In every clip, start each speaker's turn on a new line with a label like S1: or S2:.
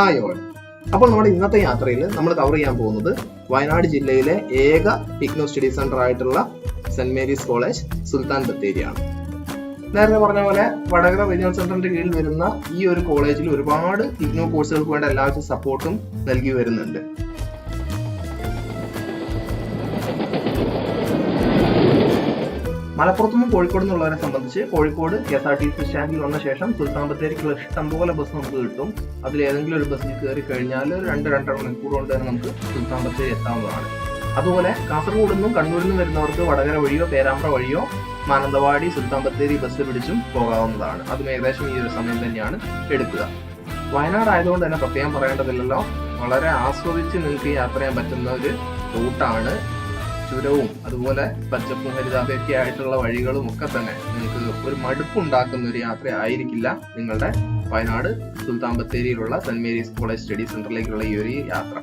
S1: Hi all. അപ്പോൾ നമ്മുടെ ഇന്നത്തെ യാത്രയിൽ നമ്മൾ കവർ ചെയ്യാൻ പോകുന്നത് വയനാട് ജില്ലയിലെ ഏക ഇഗ്നോ സ്റ്റഡി സെന്റർ ആയിട്ടുള്ള സെന്റ് മേരീസ് കോളേജ് സുൽത്താൻ ബത്തേരിയാണ്. നേരത്തെ പറഞ്ഞ പോലെ വടകര റീജിയണൽ സെന്ററിന്റെ കീഴിൽ വരുന്ന ഈ ഒരു കോളേജിൽ ഒരുപാട് ഇഗ്നോ കോഴ്സുകൾക്ക് വേണ്ട എല്ലാവിധ സപ്പോർട്ടും നൽകി വരുന്നുണ്ട്. മലപ്പുറത്തുനിന്നും കോഴിക്കോട് നിന്നുള്ളവരെ സംബന്ധിച്ച് Kozhikode K S R T C സ്റ്റാൻഡിൽ വന്ന ശേഷം സുൽത്താൻ ബത്തേരിക്കുള്ള ഇഷ്ടംപോലെ ബസ് നമുക്ക് കിട്ടും. അതിൽ ഏതെങ്കിലും ഒരു ബസ്സിൽ കയറി കഴിഞ്ഞാൽ രണ്ട് രണ്ടര മണിക്കൂർ കൊണ്ട് തന്നെ നമുക്ക് സുൽത്താൻ ബത്തേരി എത്താവുന്നതാണ്. അതുപോലെ കാസർഗോഡ് നിന്നും കണ്ണൂരിൽ നിന്നും വരുന്നവർക്ക് വടകര വഴിയോ പേരാമ്പ്ര വഴിയോ മാനന്തവാടി സുൽത്താൻ ബത്തേരി ബസ് പിടിച്ചും പോകാവുന്നതാണ്. അതും ഏകദേശം ഈ ഒരു സമയം തന്നെയാണ് എടുക്കുക. വയനാട് ആയതുകൊണ്ട് തന്നെ പ്രത്യേകം പറയേണ്ടതില്ലല്ലോ. വളരെ ആസ്വദിച്ച് നിങ്ങൾക്ക് യാത്ര ചെയ്യാൻ പറ്റുന്ന ഒരു റൂട്ടാണ് ചുരവും അതുപോലെ പച്ചപ്പും ഹരിതാപയൊക്കെ ആയിട്ടുള്ള വഴികളും ഒക്കെ തന്നെ നിങ്ങൾക്ക് ഒരു മടുപ്പുണ്ടാക്കുന്ന ഒരു യാത്ര ആയിരിക്കില്ല നിങ്ങളുടെ വയനാട് സുൽത്താൻ ബത്തേരിയിലുള്ള സെന്റ് മേരീസ് കോളേജ് സ്റ്റഡി സെന്ററിലേക്കുള്ള ഈ ഒരു യാത്ര.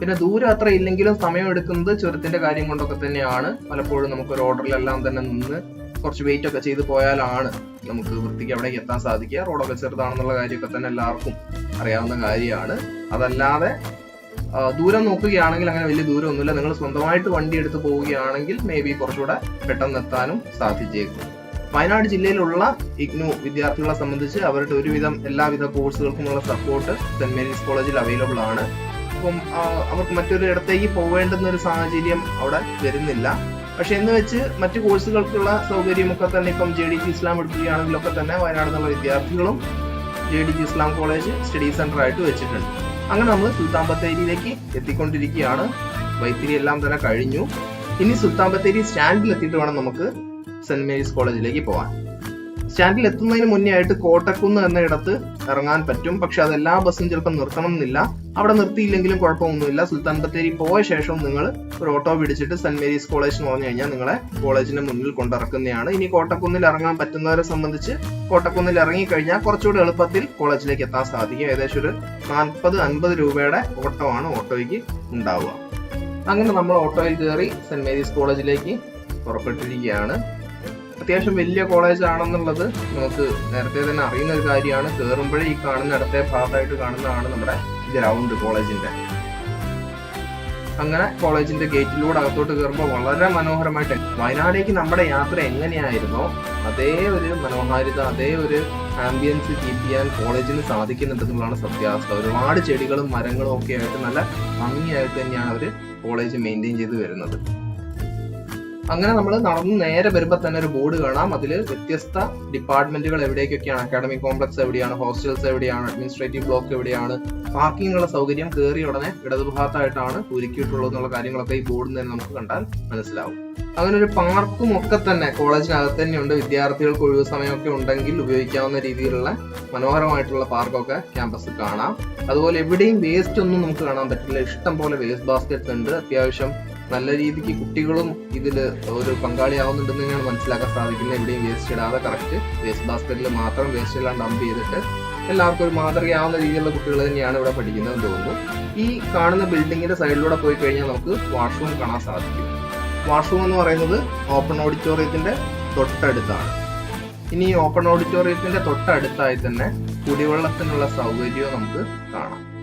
S1: പിന്നെ ദൂരം അത്ര ഇല്ലെങ്കിലും സമയം എടുക്കുന്നത് ചുരത്തിന്റെ കാര്യം കൊണ്ടൊക്കെ തന്നെയാണ്. പലപ്പോഴും നമുക്ക് ഒരു ഓർഡറിലെല്ലാം തന്നെ നിന്ന് കുറച്ച് വെയിറ്റ് ഒക്കെ ചെയ്ത് പോയാലാണ് നമുക്ക് വൃത്തിക്ക് അവിടേക്ക് എത്താൻ സാധിക്കുക. റോഡൊക്കെ ചെറുതാണെന്നുള്ള കാര്യമൊക്കെ തന്നെ എല്ലാവർക്കും അറിയാവുന്ന കാര്യമാണ്. അതല്ലാതെ ദൂരം നോക്കുകയാണെങ്കിൽ അങ്ങനെ വലിയ ദൂരം ഒന്നുമില്ല നിങ്ങൾ സ്വന്തമായിട്ട് വണ്ടി എടുത്ത് പോവുകയാണെങ്കിൽ മേ ബി കുറച്ചുകൂടെ പെട്ടെന്ന് എത്താനും സാധിച്ചേക്കും. വയനാട് ജില്ലയിലുള്ള ഇഗ്നു വിദ്യാർത്ഥികളെ സംബന്ധിച്ച് അവരുടെ ഒരുവിധം എല്ലാവിധ കോഴ്സുകൾക്കുമുള്ള സപ്പോർട്ട് സെന്റ് മേരീസ് കോളേജിൽ അവൈലബിൾ ആണ്. അപ്പം അവർക്ക് മറ്റൊരു ഇടത്തേക്ക് പോവേണ്ടുന്ന ഒരു സാഹചര്യം അവിടെ വരുന്നില്ല. പക്ഷെ എന്ന് വെച്ച് മറ്റു കോഴ്സുകൾക്കുള്ള സൗകര്യമൊക്കെ തന്നെ ഇപ്പം ജെ ഡി ജി ഇസ്ലാം എടുക്കുകയാണെങ്കിലൊക്കെ തന്നെ വയനാട് നിന്നുള്ള വിദ്യാർത്ഥികളും J D G Islam college study centre ആയിട്ട് വെച്ചിട്ടുണ്ട്. അങ്ങനെ നമ്മൾ സുൽത്താൻ ബത്തേരിയിലേക്ക് എത്തിക്കൊണ്ടിരിക്കുകയാണ്. വൈത്തിരി എല്ലാം തന്നെ കഴിഞ്ഞു. ഇനി സുൽത്താൻ ബത്തേരി സ്റ്റാൻഡിൽ എത്തിയിട്ട് വേണം നമുക്ക് സെന്റ് മേരീസ് കോളേജിലേക്ക് പോകാൻ സ്റ്റാൻഡിൽ എത്തുന്നതിന് മുന്നേ ആയിട്ട് കോട്ടക്കുന്ന് എന്നയിടത്ത് ഇറങ്ങാൻ പറ്റും. പക്ഷെ അത് എല്ലാ ബസ്സും ചിലപ്പോൾ നിർത്തണം എന്നില്ല. അവിടെ നിർത്തിയില്ലെങ്കിലും കുഴപ്പമൊന്നുമില്ല. സുൽത്താൻ ബത്തേരി പോയ ശേഷം നിങ്ങൾ ഒരു ഓട്ടോ പിടിച്ചിട്ട് സെന്റ് മേരീസ് കോളേജ് എന്ന് പറഞ്ഞു കഴിഞ്ഞാൽ നിങ്ങളെ കോളേജിന്റെ മുന്നിൽ കൊണ്ടിറക്കുന്നതാണ്. ഇനി കോട്ടക്കുന്നിൽ ഇറങ്ങാൻ പറ്റുന്നവരെ സംബന്ധിച്ച് കോട്ടക്കുന്നിൽ ഇറങ്ങിക്കഴിഞ്ഞാൽ കുറച്ചുകൂടി എളുപ്പത്തിൽ കോളേജിലേക്ക് എത്താൻ സാധിക്കും. ഏകദേശം ഒരു നാൽപ്പത് അൻപത് രൂപയുടെ ഓട്ടോ ആണ് ഓട്ടോയ്ക്ക് ഉണ്ടാവുക. അങ്ങനെ നമ്മൾ ഓട്ടോയിൽ കയറി സെന്റ് മേരീസ് കോളേജിലേക്ക് പുറപ്പെട്ടിരിക്കുകയാണ്. അത്യാവശ്യം വലിയ കോളേജ് ആണെന്നുള്ളത് നമുക്ക് നേരത്തെ തന്നെ അറിയുന്ന ഒരു കാര്യമാണ്. കയറുമ്പോഴേ ഈ കാണുന്ന അടുത്തെ ഭാഗത്തായിട്ട് കാണുന്നതാണ് നമ്മുടെ ഗ്രൗണ്ട് കോളേജിന്റെ. അങ്ങനെ കോളേജിന്റെ ഗേറ്റിലൂടെ അകത്തോട്ട് കയറുമ്പോൾ വളരെ മനോഹരമായിട്ട് വയനാടേക്ക് നമ്മുടെ യാത്ര എങ്ങനെയായിരുന്നോ അതേ ഒരു മനോഹാരിത അതേ ഒരു ആംബിയൻസ് കീപ്പ് ചെയ്യാൻ കോളേജിന് സാധിക്കുന്നുണ്ടെന്നുള്ളതാണ് സത്യാവസ്ഥ. ഒരുപാട് ചെടികളും മരങ്ങളും ഒക്കെ ആയിട്ട് നല്ല ഭംഗിയായിട്ട് തന്നെയാണ് അവർ കോളേജ് മെയിന്റെയിൻ ചെയ്ത് വരുന്നത്. അങ്ങനെ നമ്മൾ നടന്ന് നേരെ വരുമ്പോൾ തന്നെ ഒരു ബോർഡ് കാണാം. അതിൽ വ്യത്യസ്ത ഡിപ്പാർട്ട്മെന്റുകൾ എവിടേക്കൊക്കെയാണ്? അക്കാഡമിക് കോംപ്ലക്സ് എവിടെയാണ്? ഹോസ്റ്റൽസ് എവിടെയാണ്? അഡ്മിനിസ്ട്രേറ്റീവ് ബ്ലോക്ക് എവിടെയാണ്? പാർക്കിങ്ങിനുള്ള സൗകര്യം കയറിയ ഉടനെ ഇടതുഭാഗത്തായിട്ടാണ് ഒരുക്കിയിട്ടുള്ളത് എന്നുള്ള കാര്യങ്ങളൊക്കെ ഈ ബോർഡിൽ നിന്ന് നമുക്ക് കണ്ടാൽ മനസ്സിലാവും. അങ്ങനെ ഒരു പാർക്കും ഒക്കെ തന്നെ കോളേജിനകത്ത് തന്നെയുണ്ട്. വിദ്യാർത്ഥികൾക്ക് ഒഴിവ് സമയമൊക്കെ ഉണ്ടെങ്കിൽ ഉപയോഗിക്കാവുന്ന രീതിയിലുള്ള മനോഹരമായിട്ടുള്ള പാർക്കൊക്കെ ക്യാമ്പസിൽ കാണാം. അതുപോലെ എവിടെയും വേസ്റ്റ് ഒന്നും നമുക്ക് കാണാൻ പറ്റില്ല. ഇഷ്ടം പോലെ വേസ്റ്റ് ബാസ്ക്കറ്റ്സ് ഉണ്ട്. അത്യാവശ്യം നല്ല രീതിക്ക് കുട്ടികളും ഇതിൽ ഒരു പങ്കാളിയാവുന്നുണ്ടെന്ന് തന്നെയാണ് മനസ്സിലാക്കാൻ സാധിക്കുന്നത്. എവിടെയും വേസ്റ്റ് ഇടാതെ കറക്റ്റ് വേസ്റ്റ് ബാസ്ക്കറ്റിൽ മാത്രം വേസ്റ്റ് എല്ലാം ഡംപ് ചെയ്തിട്ട് എല്ലാവർക്കും ഒരു മാതൃകയാവുന്ന രീതിയിലുള്ള കുട്ടികൾ തന്നെയാണ് ഇവിടെ പഠിക്കുന്നത് തോന്നുന്നു. ഈ കാണുന്ന ബിൽഡിങ്ങിന്റെ സൈഡിലൂടെ പോയി കഴിഞ്ഞാൽ നമുക്ക് വാഷ്റൂം കാണാൻ സാധിക്കും. വാഷ്റൂം എന്ന് പറയുന്നത് ഓപ്പൺ ഓഡിറ്റോറിയത്തിന്റെ തൊട്ടടുത്താണ്. ഇനി ഈ ഓപ്പൺ ഓഡിറ്റോറിയത്തിന്റെ തൊട്ടടുത്തായി തന്നെ കുടിവെള്ളത്തിനുള്ള സൗകര്യവും നമുക്ക് കാണാം.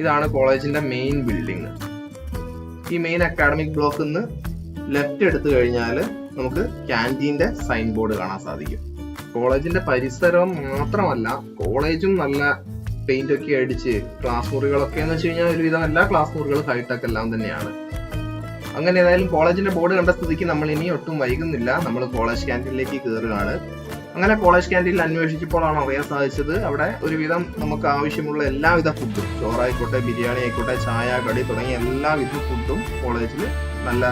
S1: ഇതാണ് കോളേജിന്റെ മെയിൻ ബിൽഡിംഗ് ഈ മെയിൻ അക്കാഡമിക് ബ്ലോക്കിൽ നിന്ന് ലെഫ്റ്റ് എടുത്തു കഴിഞ്ഞാൽ നമുക്ക് ക്യാന്റീന്റെ സൈൻ ബോർഡ് കാണാൻ സാധിക്കും. കോളേജിന്റെ പരിസരം മാത്രമല്ല കോളേജും നല്ല പെയിന്റ് ഒക്കെ അടിച്ച് ക്ലാസ് മുറികളൊക്കെ എന്ന് വെച്ച് കഴിഞ്ഞാൽ ഒരുവിധം എല്ലാ ക്ലാസ് മുറികളും ഹൈടെക് എല്ലാം തന്നെയാണ്. അങ്ങനെ ഏതായാലും കോളേജിന്റെ ബോർഡ് കണ്ട സ്ഥിതിക്ക് നമ്മൾ ഇനി ഒട്ടും വൈകുന്നില്ല. നമ്മൾ കോളേജ് ക്യാന്റീനിലേക്ക് കയറുകയാണ് അങ്ങനെ കോളേജ് ക്യാന്റീനിൽ അന്വേഷിച്ചപ്പോഴാണ് അറിയാൻ സാധിച്ചത്. അവിടെ ഒരുവിധം നമുക്ക് ആവശ്യമുള്ള എല്ലാവിധ ഫുഡും ചോറായിക്കോട്ടെ ബിരിയാണി ആയിക്കോട്ടെ ചായ കടി തുടങ്ങിയ എല്ലാവിധ ഫുഡും കോളേജിൽ നല്ല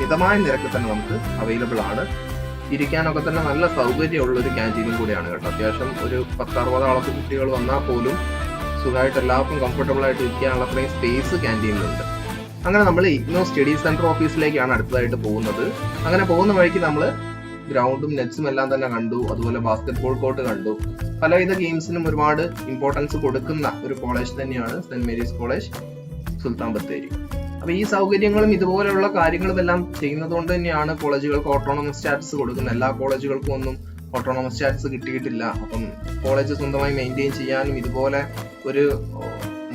S1: മിതമായ നിരക്കിൽ തന്നെ നമുക്ക് അവൈലബിൾ ആണ്. ഇരിക്കാനൊക്കെ തന്നെ നല്ല സൗകര്യമുള്ള ഒരു ക്യാന്റീനും കൂടിയാണ് കേട്ടോ. അത്യാവശ്യം ഒരു പത്തറുപതാളത്ത് കുട്ടികൾ വന്നാൽ പോലും സുഖമായിട്ട് എല്ലാവർക്കും കംഫർട്ടബിൾ ആയിട്ട് ഇരിക്കാനുള്ള അത്രയും സ്പേസ് ക്യാന്റീനിലുണ്ട് അങ്ങനെ നമ്മൾ ഇഗ്നോ സ്റ്റഡി സെന്റർ ഓഫീസിലേക്കാണ് അടുത്തതായിട്ട് പോകുന്നത്. അങ്ങനെ പോകുന്ന വഴിക്ക് നമ്മൾ ഗ്രൗണ്ടും നെറ്റ്സും എല്ലാം തന്നെ കണ്ടു. അതുപോലെ ബാസ്കറ്റ്ബോൾ കോർട്ട് കണ്ടു. പലവിധ ഗെയിംസിനും ഒരുപാട് ഇമ്പോർട്ടൻസ് കൊടുക്കുന്ന ഒരു കോളേജ് തന്നെയാണ് Saint Mary's college Sultan Bathery. അപ്പൊ ഈ സൗകര്യങ്ങളും ഇതുപോലെയുള്ള കാര്യങ്ങളും എല്ലാം ചെയ്യുന്നത് കൊണ്ട് തന്നെയാണ് കോളേജുകൾക്ക് ഓട്ടോണമസ് സ്റ്റാറ്റസ് കൊടുക്കുന്നത്. എല്ലാ കോളേജുകൾക്കും ഒന്നും ഓട്ടോണമസ് സ്റ്റാറ്റസ് കിട്ടിയിട്ടില്ല. അപ്പം കോളേജ് സ്വന്തമായി മെയിന്റെയിൻ ചെയ്യാനും ഇതുപോലെ ഒരു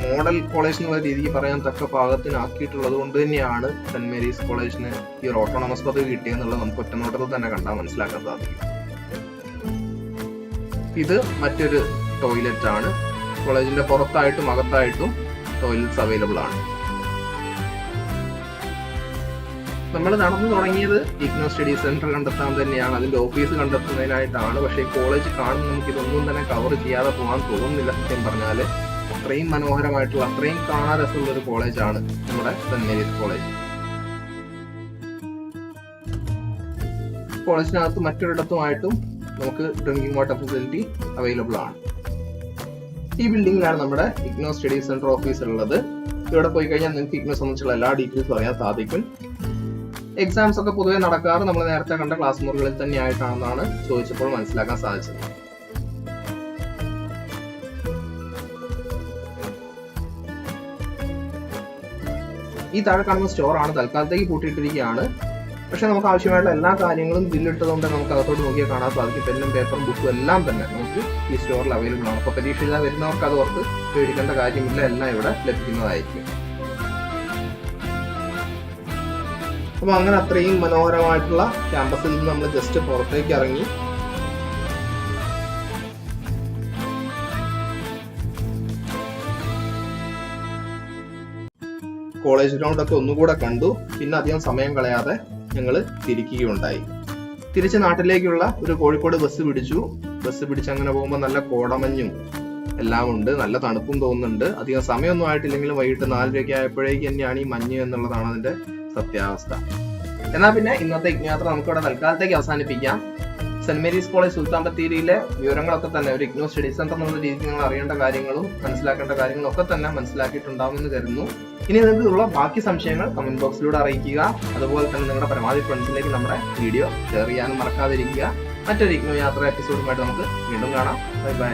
S1: മോഡൽ കോളേജ് എന്നുള്ള രീതിക്ക് പറയാൻ തക്ക പാകത്തിനാക്കിയിട്ടുള്ളത് കൊണ്ട് തന്നെയാണ് സെന്റ് മേരീസ് കോളേജിന് ഈ ഒരു ഓട്ടോണമസ് പദവി കിട്ടിയെന്നുള്ളത് നമുക്ക് ഒറ്റനോട്ടത്തിൽ തന്നെ കണ്ടാൽ മനസ്സിലാക്കാൻ സാധിക്കും. ഇത് മറ്റൊരു ടോയ്ലറ്റ് ആണ്. കോളേജിന്റെ പുറത്തായിട്ടും അകത്തായിട്ടും ടോയ്ലറ്റ്സ് അവൈലബിൾ ആണ്. നമ്മൾ നടന്നു തുടങ്ങിയത് ഇഗ്നോ സ്റ്റഡി സെന്റർ കണ്ടെത്താൻ തന്നെയാണ്. അതിന്റെ ഓഫീസ് കണ്ടെത്തുന്നതിനായിട്ടാണ്. പക്ഷേ കോളേജ് കാണുമ്പോൾ നമുക്ക് ഇതൊന്നും തന്നെ കവർ ചെയ്യാതെ പോകാൻ തോന്നുന്നില്ല സത്യം പറഞ്ഞാൽ അത്രയും മനോഹരമായിട്ടുള്ള അത്രയും കാണാൻ രസമുള്ള ഒരു കോളേജാണ് നമ്മുടെ സെന്റ് കോളേജ്. കോളേജിനകത്ത് മറ്റൊരിടത്തുമായിട്ടും നമുക്ക് ഡ്രിങ്കിങ് വാട്ടർ ഫെസിലിറ്റി അവൈലബിൾ ആണ്. ഈ ബിൽഡിംഗിലാണ് നമ്മുടെ ഇഗ്നോ സ്റ്റഡി സെന്റർ ഓഫീസ് ഉള്ളത്. ഇവിടെ പോയി കഴിഞ്ഞാൽ നിങ്ങൾക്ക് ഇഗ്നോ സംബന്ധിച്ചുള്ള എല്ലാ ഡീറ്റെയിൽസും അറിയാൻ സാധിക്കും. എക്സാംസ് ഒക്കെ പൊതുവെ നടക്കാറ് നമ്മൾ നേരത്തെ കണ്ട ക്ലാസ് മുറികളിൽ തന്നെയായിട്ടാണെന്നാണ് ചോദിച്ചപ്പോൾ മനസ്സിലാക്കാൻ സാധിച്ചത്. ഈ താഴെ കാണുന്ന സ്റ്റോറാണ്. തൽക്കാലത്തേക്ക് പൂട്ടിയിട്ടിരിക്കുകയാണ്. പക്ഷെ നമുക്ക് ആവശ്യമായിട്ടുള്ള എല്ലാ കാര്യങ്ങളും ബില്ലിട്ടതുകൊണ്ട് നമുക്ക് അകത്തോട്ട് നോക്കിയാൽ കാണാൻ സാധിക്കും. പെന്നും പേപ്പറും ബുക്കും എല്ലാം തന്നെ നമുക്ക് ഈ സ്റ്റോറിൽ അവൈലബിൾ ആണ്. അപ്പോൾ പരീക്ഷ എഴുതാൻ വരുന്നവർക്ക് അത് ഓർത്ത് പേടിക്കേണ്ട കാര്യമില്ല. എല്ലാം ഇവിടെ ലഭിക്കുന്നതായിരിക്കും. അപ്പോൾ അങ്ങനെ അത്രയും മനോഹരമായിട്ടുള്ള ക്യാമ്പസിൽ നിന്ന് നമ്മൾ ജസ്റ്റ് പുറത്തേക്ക് ഇറങ്ങി. കോളേജ് ഗ്രൗണ്ട് ഒക്കെ ഒന്നുകൂടെ കണ്ടു. പിന്നെ അധികം സമയം കളയാതെ ഞങ്ങൾ തിരിക്കുകയുണ്ടായി. തിരിച്ച് നാട്ടിലേക്കുള്ള ഒരു കോഴിക്കോട് ബസ് പിടിച്ചു. ബസ് പിടിച്ച് അങ്ങനെ പോകുമ്പോൾ നല്ല കോടമഞ്ഞും എല്ലാം ഉണ്ട്. നല്ല തണുപ്പും തോന്നുന്നുണ്ട്. അധികം സമയമൊന്നും ആയിട്ടില്ലെങ്കിലും വൈകിട്ട് നാലരയൊക്കെ ആയപ്പോഴേക്ക് തന്നെയാണ് ഈ മഞ്ഞ് എന്നുള്ളതാണ് അതിന്റെ സത്യാവസ്ഥ. എന്നാൽ പിന്നെ ഇന്നത്തെ യാത്ര നമുക്കിവിടെ തൽക്കാലത്തേക്ക് അവസാനിപ്പിക്കാം. സെന്റ് മേരീസ് കോളേജ് സുൽത്താൻ ബത്തേരിയിലെ വിവരങ്ങളൊക്കെ തന്നെ ഒരു ഇഗ്നോ സ്റ്റഡി സെന്റർ എന്നുള്ള രീതിയിൽ നിങ്ങൾ അറിയേണ്ട കാര്യങ്ങളും മനസ്സിലാക്കേണ്ട കാര്യങ്ങളും ഒക്കെ തന്നെ മനസ്സിലാക്കിയിട്ടുണ്ടാവുമെന്ന് കരുതുന്നു. ഇനി നിങ്ങൾക്കുള്ള ബാക്കി സംശയങ്ങൾ കമന്റ് ബോക്സിലൂടെ അറിയിക്കുക. അതുപോലെ തന്നെ നിങ്ങളുടെ പരമാവധി ഫ്രണ്ട്സിലേക്ക് നമ്മുടെ വീഡിയോ ഷെയർ ചെയ്യാനും മറക്കാതിരിക്കുക. മറ്റൊരു ഇഗ്നോ യാത്ര എപ്പിസോഡുമായിട്ട് നമുക്ക് വീണ്ടും കാണാം. Bye bye